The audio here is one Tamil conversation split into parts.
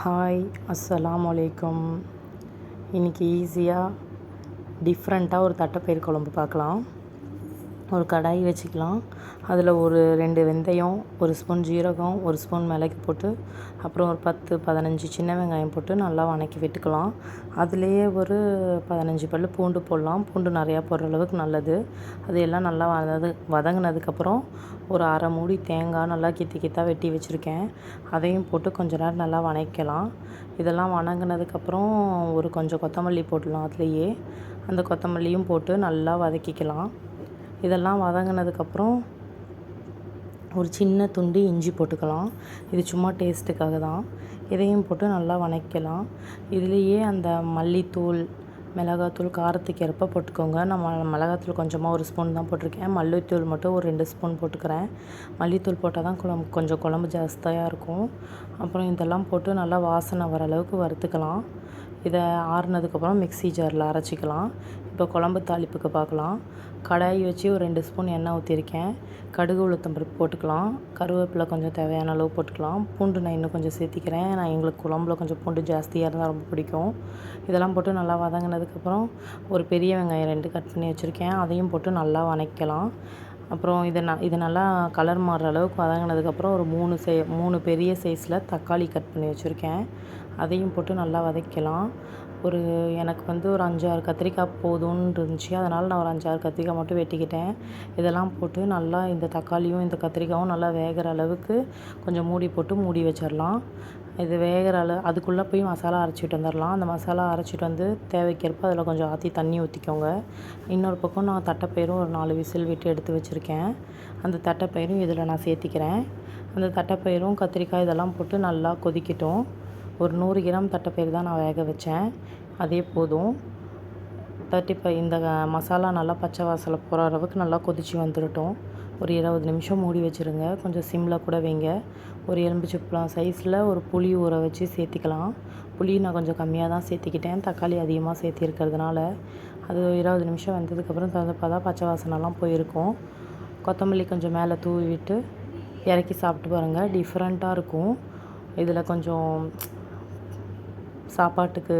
ஹாய் அஸ்ஸலாம் அலைக்கும் இன்றைக்கி ஈஸியாக டிஃப்ரெண்ட்டாக ஒரு தட்டைப்பயிர் குழம்பு பார்க்கலாம். ஒரு கடாய் வச்சுக்கலாம். அதில் ஒரு ரெண்டு வெந்தயம் ஒரு ஸ்பூன் ஜீரகம் ஒரு ஸ்பூன் மிளகு போட்டு அப்புறம் ஒரு பத்து பதினஞ்சு சின்ன வெங்காயம் போட்டு நல்லா வணக்கி விட்டுக்கலாம். அதுலேயே ஒரு பதினஞ்சு பல் பூண்டு போடலாம். பூண்டு நிறையா போடுற அளவுக்கு நல்லது. அது எல்லாம் நல்லா வதது வதங்கினதுக்கப்புறம் ஒரு அரை மூடி தேங்காய் நல்லா கித்தி கித்தா வெட்டி வச்சுருக்கேன். அதையும் போட்டு கொஞ்ச நேரம் நல்லா வணக்கலாம். இதெல்லாம் வணங்கினதுக்கப்புறம் ஒரு கொஞ்சம் கொத்தமல்லி போடலாம். அதுலேயே அந்த கொத்தமல்லியும் போட்டு நல்லா வதக்கிக்கலாம். இதெல்லாம் வதங்கினதுக்கப்புறம் ஒரு சின்ன துண்டு இஞ்சி போட்டுக்கலாம். இது சும்மா டேஸ்ட்டுக்காக தான். இதையும் போட்டு நல்லா வணக்கலாம். இதுலேயே அந்த மல்லித்தூள் மிளகாத்தூள் காரத்துக்கு ஏற்ப போட்டுக்கோங்க. நான் ம மிளகாத்தூள் கொஞ்சமாக ஒரு ஸ்பூன் தான் போட்டிருக்கேன். மல்லித்தூள் மட்டும் ஒரு ரெண்டு ஸ்பூன் போட்டுக்கிறேன். மல்லித்தூள் போட்டால் தான் குழம்பு கொஞ்சம் குழம்பு ஜாஸ்தியாக இருக்கும். அப்புறம் இதெல்லாம் போட்டு நல்லா வாசனை வர அளவுக்கு வறுத்துக்கலாம். இதை ஆறுனதுக்கப்புறம் மிக்ஸி ஜாரில் அரைச்சிக்கலாம். இப்போ குழம்பு தாளிப்புக்கு பார்க்கலாம். கடாய் வச்சு ஒரு ரெண்டு ஸ்பூன் எண்ணெய் ஊற்றிருக்கேன் கடுகு உளுத்தம் பருப்பு போட்டுக்கலாம். கருவேப்பிலை கொஞ்சம் தேவையான அளவு போட்டுக்கலாம். பூண்டு நான் இன்னும் கொஞ்சம் சேர்த்திக்கிறேன். நான் எங்களுக்கு குழம்புல கொஞ்சம் பூண்டு ஜாஸ்தியாக இருந்தால் ரொம்ப பிடிக்கும். இதெல்லாம் போட்டு நல்லா வதங்கினதுக்கப்புறம் ஒரு பெரிய வெங்காயம் ரெண்டு கட் பண்ணி வச்சுருக்கேன். அதையும் போட்டு நல்லா வதக்கலாம் அப்புறம் இதை ந இது நல்லா கலர் மாறுற அளவுக்கு வதங்கினதுக்கப்புறம் ஒரு மூணு சே மூணு பெரிய சைஸில் தக்காளி கட் பண்ணி வச்சுருக்கேன். அதையும் போட்டு நல்லா வதக்கலாம். ஒரு எனக்கு வந்து ஒரு அஞ்சாறு கத்திரிக்காய் போதும்னு இருந்துச்சு அதனால் நான் ஒரு அஞ்சாறு கத்திரிக்காய் மட்டும் வெட்டிக்கிட்டேன். இதெல்லாம் போட்டு நல்லா இந்த தக்காளியும் இந்த கத்திரிக்காயும் நல்லா வேகிற அளவுக்கு கொஞ்சம் மூடி போட்டு மூடி வச்சிடலாம் இது வேகிற அளவு அதுக்குள்ளே போய் மசாலா அரைச்சிட்டு வந்துடலாம் அந்த மசாலா அரைச்சிட்டு வந்து தேவைக்கேற்ப அதில் கொஞ்சம் ஆற்றி தண்ணி ஊற்றிக்கோங்க இன்னொரு பக்கம் நான் தட்டைப்பயிரும் ஒரு நாலு விசில் விட்டு எடுத்து வச்சுருக்கேன். அந்த தட்டைப்பயிரும் இதில் நான் சேர்த்திக்கிறேன். அந்த தட்டைப்பயிரும் கத்திரிக்காய் இதெல்லாம் போட்டு நல்லா கொதிக்கட்டும். ஒரு நூறு கிராம் தட்டைப்பயிறு தான் நான் வேக வச்சேன். அதே போதும் தட்டிப்ப இந்த மசாலா நல்லா பச்சை வாசலை போகிற அளவுக்கு நல்லா கொதித்து வந்துடட்டும் ஒரு இருபது நிமிஷம் மூடி வச்சுருங்க. கொஞ்சம் சிம்மில் கூட வைங்க. ஒரு எலும்பு பழம் சைஸில் ஒரு புளி ஊற வச்சு சேர்த்திக்கலாம். புளி நான் கொஞ்சம் கம்மியாக தான் சேர்த்திக்கிட்டேன். தக்காளி அதிகமாக சேர்த்திருக்கிறதுனால. அது இருபது நிமிஷம் வந்ததுக்கப்புறம் தகுந்தப்போ தான் பச்சை வாசனைலாம் போயிருக்கும். கொத்தமல்லி கொஞ்சம் மேலே தூவி விட்டு இறக்கி சாப்பிட்டு பாருங்கள் டிஃப்ரெண்ட்டாக இருக்கும். இதில் கொஞ்சம் சாப்பாட்டுக்கு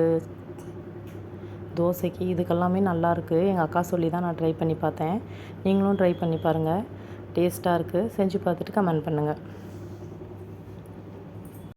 தோசைக்கு இதுக்கெல்லாமே நல்லாயிருக்கு எங்கள் அக்கா சொல்லி தான் நான் ட்ரை பண்ணி பார்த்தேன். நீங்களும் ட்ரை பண்ணி பாருங்கள் டேஸ்ட்டாக இருக்குது செஞ்சு பார்த்துட்டு கமெண்ட் பண்ணுங்கள்